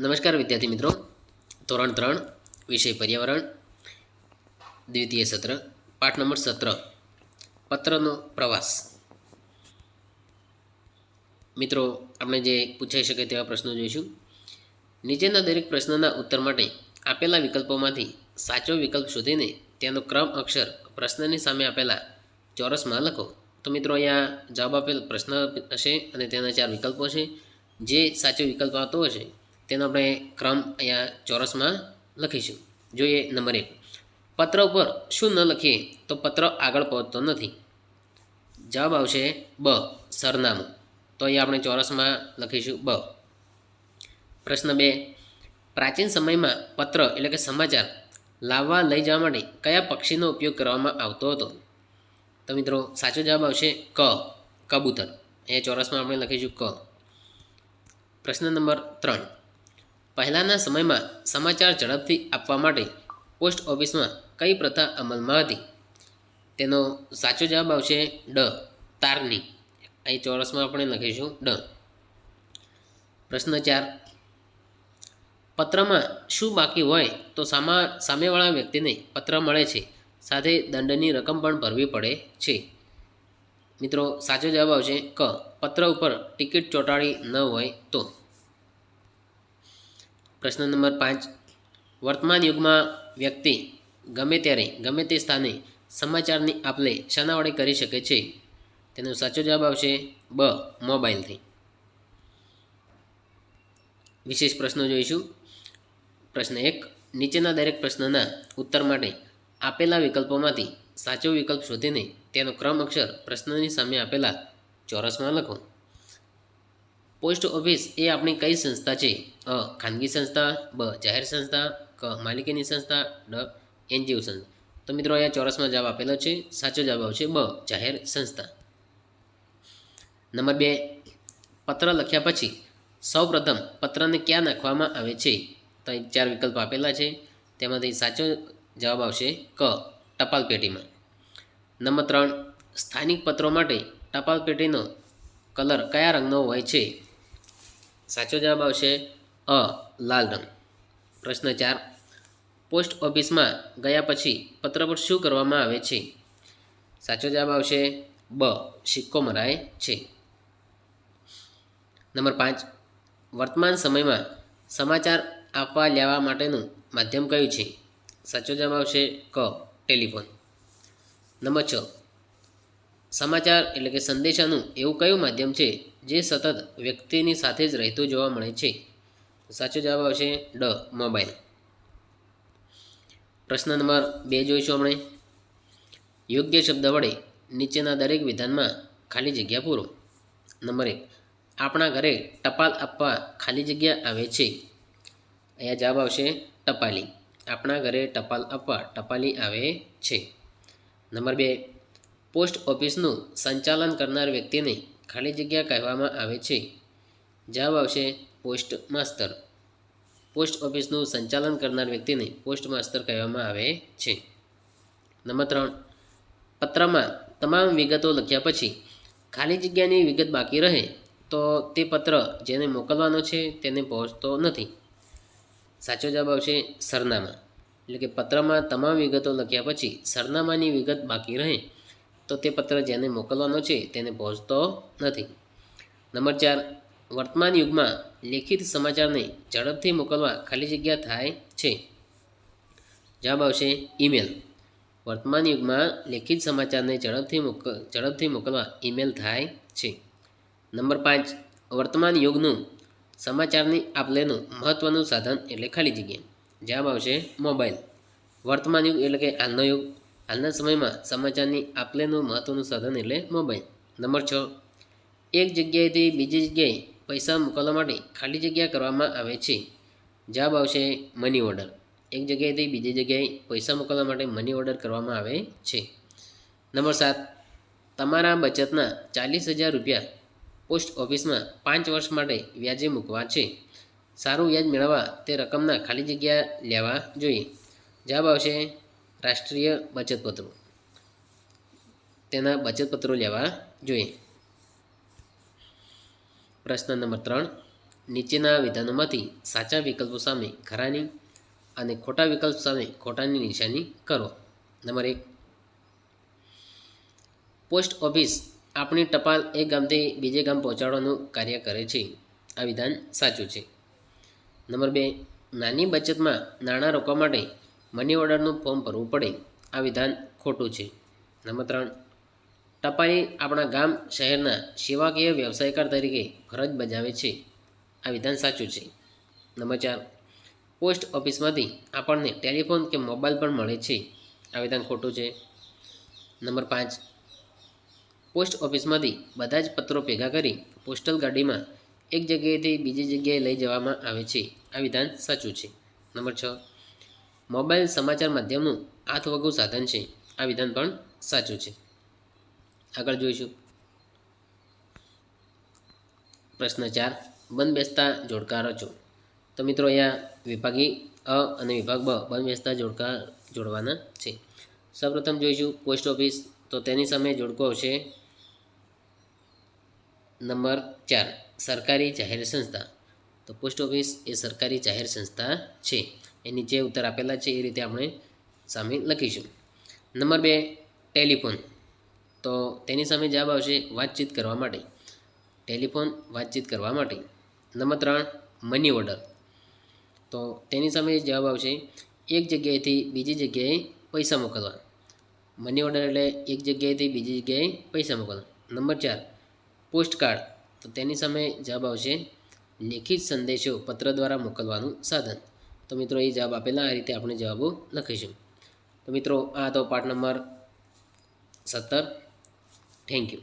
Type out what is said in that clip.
નમસ્કાર વિદ્યાર્થી મિત્રો. ધોરણ ત્રણ, વિષય પર્યાવરણ, દ્વિતીય સત્ર, પાઠ નંબર સત્ર, પત્રનો પ્રવાસ. મિત્રો, આપણે જે પૂછાઈ શકે તેવા પ્રશ્નો જોઈશું. નીચેના દરેક પ્રશ્નના ઉત્તર માટે આપેલા વિકલ્પોમાંથી સાચો વિકલ્પ શોધીને તેનો ક્રમ અક્ષર પ્રશ્નની સામે આપેલા ચોરસમાં લખો. તો મિત્રો, અહીંયા જવાબ આપેલ પ્રશ્ન હશે અને તેના ચાર વિકલ્પો છે. જે સાચો વિકલ્પ આવતો હશે તેનો આપણે ક્રમ અહીંયા ચોરસમાં લખીશું. જોઈએ નંબર એક. પત્ર ઉપર શું ન લખીએ તો પત્ર આગળ પહોંચતો નથી. જવાબ આવશે બ, સરનામું. તો અહીંયા આપણે ચોરસમાં લખીશું બ. પ્રશ્ન બે. પ્રાચીન સમયમાં પત્ર એટલે કે સમાચાર લાવવા લઈ જવા માટે કયા પક્ષીનો ઉપયોગ કરવામાં આવતો હતો? તો મિત્રો, સાચો જવાબ આવશે ક, કબૂતર. અહીંયા ચોરસમાં આપણે લખીશું ક. પ્રશ્ન નંબર ત્રણ. પહેલાંના સમયમાં સમાચાર ઝડપથી આપવા માટે પોસ્ટ ઓફિસમાં કઈ પ્રથા અમલમાં હતી? તેનો સાચો જવાબ આવશે ડ, તારની. અહીં ચોરસમાં આપણે લખીશું ડ. પ્રશ્ન ચાર. પત્રમાં શું બાકી હોય તો સામા, સામેવાળા વ્યક્તિને પત્ર મળે છે, સાથે દંડની રકમ પણ ભરવી પડે છે. મિત્રો, સાચો જવાબ આવશે ક. પત્ર ઉપર ટિકિટ ચોંટાડી ન હોય તો. પ્રશ્ન નંબર પાંચ. વર્તમાન યુગમાં વ્યક્તિ ગમે ત્યારે, ગમે તે સ્થાને સમાચારની આપલે શાના વડે કરી શકે છે? તેનો સાચો જવાબ આવશે બ, મોબાઈલથી. વિશેષ પ્રશ્નો જોઈશું. પ્રશ્ન એક, નીચેના દરેક પ્રશ્નના ઉત્તર માટે આપેલા વિકલ્પોમાંથી સાચો વિકલ્પ શોધીને તેનો ક્રમ અક્ષર પ્રશ્નની સામે આપેલા ચોરસમાં લખો. પોસ્ટ ઓફિસ એ આપણી કઈ સંસ્થા છે? અ, ખાનગી સંસ્થા, બ, જાહેર સંસ્થા, ક, માલિકીની સંસ્થા, ડ, એનજીઓ સંસ્થા. તો મિત્રો અહીંયા ચોરસમાં જવાબ આપેલો છે, સાચો જવાબ આવશે બ, જાહેર સંસ્થા. નંબર બે, પત્ર લખ્યા પછી સૌપ્રથમ પત્રને ક્યાં નાખવામાં આવે છે? તો અહીં ચાર વિકલ્પ આપેલા છે. તેમાંથી સાચો જવાબ આવશે ક ટપાલ પેટીમાં નંબર ત્રણ, સ્થાનિક પત્રો માટે ટપાલ પેટીનો કલર કયા રંગનો હોય છે? સાચો જવાબ આવશે અ, લાલ રંગ. પ્રશ્ન ચાર. પોસ્ટ ઓફિસમાં ગયા પછી પત્ર પર શું કરવામાં આવે છે? સાચો જવાબ આવશે બ, સિક્કો મરાય છે. નંબર પાંચ. વર્તમાન સમયમાં સમાચાર આપવા લેવા માટેનું માધ્યમ કયું છે? સાચો જવાબ આવશે ક, ટેલિફોન. નંબર છ. સમાચાર એટલે કે સંદેશાનું એવું કયું માધ્યમ છે જે સતત વ્યક્તિની સાથે જ રહેતું જોવા મળે છે. સાચો જવાબ આવશે ડ, મોબાઈલ. પ્રશ્ન નંબર બે જોઈશું આપણે. યોગ્ય શબ્દ વડે નીચેના દરેક વિધાનમાં ખાલી જગ્યા પૂરો. નંબર એક, આપણા ઘરે ટપાલ આપવા ખાલી જગ્યા આવે છે. અહીંયા જવાબ આવશે ટપાલી. આપણા ઘરે ટપાલ આપવા ટપાલી આવે છે. નંબર બે, પોસ્ટ ઓફિસનું સંચાલન કરનાર વ્યક્તિને ખાલી જગ્યા કહેવામાં આવે છે. જવાબ આવશે પોસ્ટ માસ્તર પોસ્ટ ઓફિસનું સંચાલન કરનાર વ્યક્તિને પોસ્ટ માસ્તર કહેવામાં આવે છે. નંબર ત્રણ. પત્રમાં તમામ વિગતો લખ્યા પછી ખાલી જગ્યાની વિગત બાકી રહે તો તે પત્ર જેને મોકલવાનો છે તેને પહોંચતો નથી. સાચો જવાબ આવશે સરનામા. એટલે કે પત્રમાં તમામ વિગતો લખ્યા પછી સરનામાની વિગત બાકી રહે તો તે પત્ર જેને મોકલવાનો છે તેને પહોંચતો નથી. નંબર ચાર, વર્તમાન યુગમાં લેખિત સમાચારને ઝડપથી મોકલવા ખાલી જગ્યા થાય છે. જવાબ આવશે ઈમેલ. વર્તમાન યુગમાં લેખિત સમાચારને ઝડપથી મોક, ઝડપથી મોકલવા ઈમેલ થાય છે. નંબર પાંચ, વર્તમાન યુગનું સમાચારની આપલેનું મહત્ત્વનું સાધન એટલે ખાલી જગ્યા. જવાબ આવશે મોબાઈલ. વર્તમાન યુગ એટલે કે હાલનો યુગ. હાલના સમયમાં સમાચારની આપલેનું મહત્ત્વનું સાધન એટલે મોબાઈલ નંબર છ, એક જગ્યાએથી બીજી જગ્યાએ પૈસા મોકલવા માટે ખાલી જગ્યા કરવામાં આવે છે. જવાબ આવશે મની ઓર્ડર એક જગ્યાએથી બીજી જગ્યાએ પૈસા મોકલવા માટે મની ઓર્ડર કરવામાં આવે છે. નંબર સાત, તમારા બચતના ચાલીસ હજાર રૂપિયા પોસ્ટ ઓફિસમાં પાંચ વર્ષ માટે વ્યાજે મૂકવા છે. સારું વ્યાજ મેળવવા તે રકમના ખાલી જગ્યા લેવા જોઈએ. જવાબ આવશે રાષ્ટ્રીય બચતપત્રો. તેના બચતપત્રો લેવા જોઈએ. પ્રશ્ન નંબર ત્રણ. નીચેના વિધાનોમાંથી સાચા વિકલ્પો સામે ખરાની અને ખોટા વિકલ્પ સામે ખોટાની નિશાની કરો. નંબર એક. પોસ્ટ ઓફિસ આપણી ટપાલ એક ગામથી બીજે ગામ પહોંચાડવાનું કાર્ય કરે છે. આ વિધાન સાચું છે. નંબર બે. નાની બચતમાં નાણાં રોકવા માટે મની ઓર્ડરનું ફોર્મ ભરવું પડે. આ વિધાન ખોટું છે. નંબર ત્રણ. ટપાલી આપણા ગામ શહેરના સેવાકીય વ્યવસાયકાર તરીકે ફરજ બજાવે છે. આ વિધાન સાચું છે. નંબર ચાર. પોસ્ટ ઓફિસમાંથી આપણને ટેલિફોન કે મોબાઈલ પણ મળે છે. આ વિધાન ખોટું છે. નંબર પાંચ. પોસ્ટ ઓફિસમાંથી બધા જ પત્રો ભેગા કરી પોસ્ટલ ગાડીમાં એક જગ્યાએથી બીજી જગ્યાએ લઈ જવામાં આવે છે. આ વિધાન સાચું છે. નંબર છ. મોબાઈલ સમાચાર માધ્યમનું આથવગું સાધન છે. આ વિધાન પણ સાચું છે. આગળ જોઈશું. પ્રશ્ન ચાર. બંધ બેસતા જોડકા રચો તો મિત્રો અહીંયા વિભાગી અ અને વિભાગ બ બંધ બેસતા જોડકા જોડવાના છે. સૌપ્રથમ જોઈશું પોસ્ટ ઓફિસ. તો તેની સામે જોડકો આવશે નંબર ચાર. સરકારી જાહેર સંસ્થા. તો પોસ્ટ ઓફિસ એ સરકારી જાહેર સંસ્થા છે. એ જે ઉત્તર આપેલા છે એ રીતે આપણે સામે લખીશું. નંબર બે, ટેલિફોન. તો તેની સામે જવાબ આવશે વાતચીત કરવા માટે. ટેલિફોન વાતચીત કરવા માટે. નંબર ત્રણ, મની ઓર્ડર. તો તેની સામે જવાબ આવશે એક જગ્યાએથી બીજી જગ્યાએ પૈસા મોકલવા. મની ઓર્ડર એટલે એક જગ્યાએથી બીજી જગ્યાએ પૈસા મોકલવા. નંબર ચાર પોસ્ટ કાર્ડ તો તેની સામે જવાબ આવશે લેખિત સંદેશો પત્ર દ્વારા મોકલવાનું સાધન. તો મિત્રો એ જવાબ આપેલા, આ રીતે આપણે જવાબો લખીશું. તો મિત્રો, આ હતો પાઠ નંબર સત્તર. Thank you